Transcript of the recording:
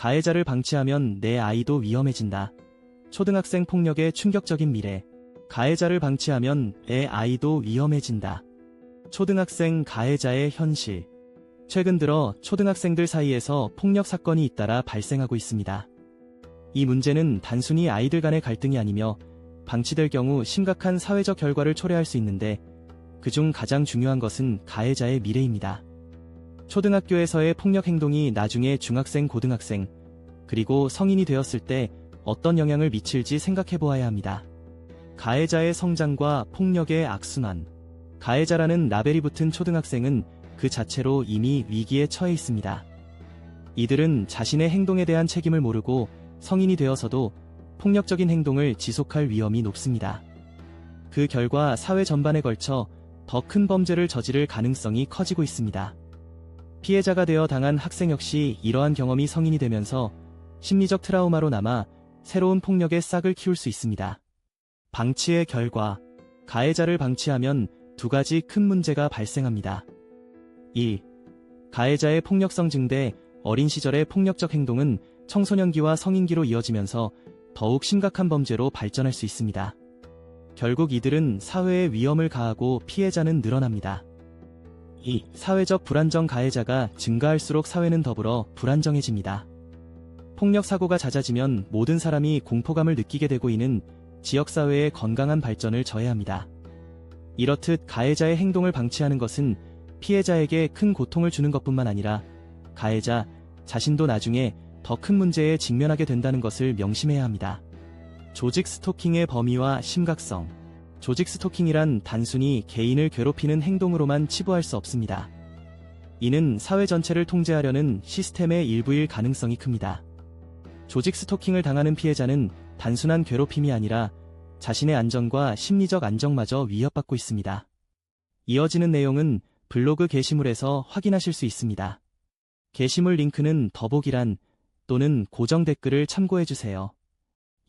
가해자를 방치하면 내 아이도 위험해진다. 초등학생 폭력의 충격적인 미래. 가해자를 방치하면 내 아이도 위험해진다. 초등학생 가해자의 현실. 최근 들어 초등학생들 사이에서 폭력 사건이 잇따라 발생하고 있습니다. 이 문제는 단순히 아이들 간의 갈등이 아니며 방치될 경우 심각한 사회적 결과를 초래할 수 있는데 그중 가장 중요한 것은 가해자의 미래입니다. 초등학교에서의 폭력 행동이 나중에 중학생, 고등학생, 그리고 성인이 되었을 때 어떤 영향을 미칠지 생각해 보아야 합니다. 가해자의 성장과 폭력의 악순환. 가해자라는 라벨이 붙은 초등학생은 그 자체로 이미 위기에 처해 있습니다. 이들은 자신의 행동에 대한 책임을 모르고 성인이 되어서도 폭력적인 행동을 지속할 위험이 높습니다. 그 결과 사회 전반에 걸쳐 더 큰 범죄를 저지를 가능성이 커지고 있습니다. 피해자가 되어 당한 학생 역시 이러한 경험이 성인이 되면서 심리적 트라우마로 남아 새로운 폭력의 싹을 키울 수 있습니다. 방치의 결과, 가해자를 방치하면 두 가지 큰 문제가 발생합니다. 1. 가해자의 폭력성 증대, 어린 시절의 폭력적 행동은 청소년기와 성인기로 이어지면서 더욱 심각한 범죄로 발전할 수 있습니다. 결국 이들은 사회에 위험을 가하고 피해자는 늘어납니다. 2. 사회적 불안정 가해자가 증가할수록 사회는 더불어 불안정해집니다. 폭력 사고가 잦아지면 모든 사람이 공포감을 느끼게 되고 이는 지역사회의 건강한 발전을 저해합니다. 이렇듯 가해자의 행동을 방치하는 것은 피해자에게 큰 고통을 주는 것뿐만 아니라 가해자 자신도 나중에 더 큰 문제에 직면하게 된다는 것을 명심해야 합니다. 조직 스토킹의 범위와 심각성. 조직 스토킹이란 단순히 개인을 괴롭히는 행동으로만 치부할 수 없습니다. 이는 사회 전체를 통제하려는 시스템의 일부일 가능성이 큽니다. 조직 스토킹을 당하는 피해자는 단순한 괴롭힘이 아니라 자신의 안전과 심리적 안정마저 위협받고 있습니다. 이어지는 내용은 블로그 게시물에서 확인하실 수 있습니다. 게시물 링크는 더보기란 또는 고정 댓글을 참고해주세요.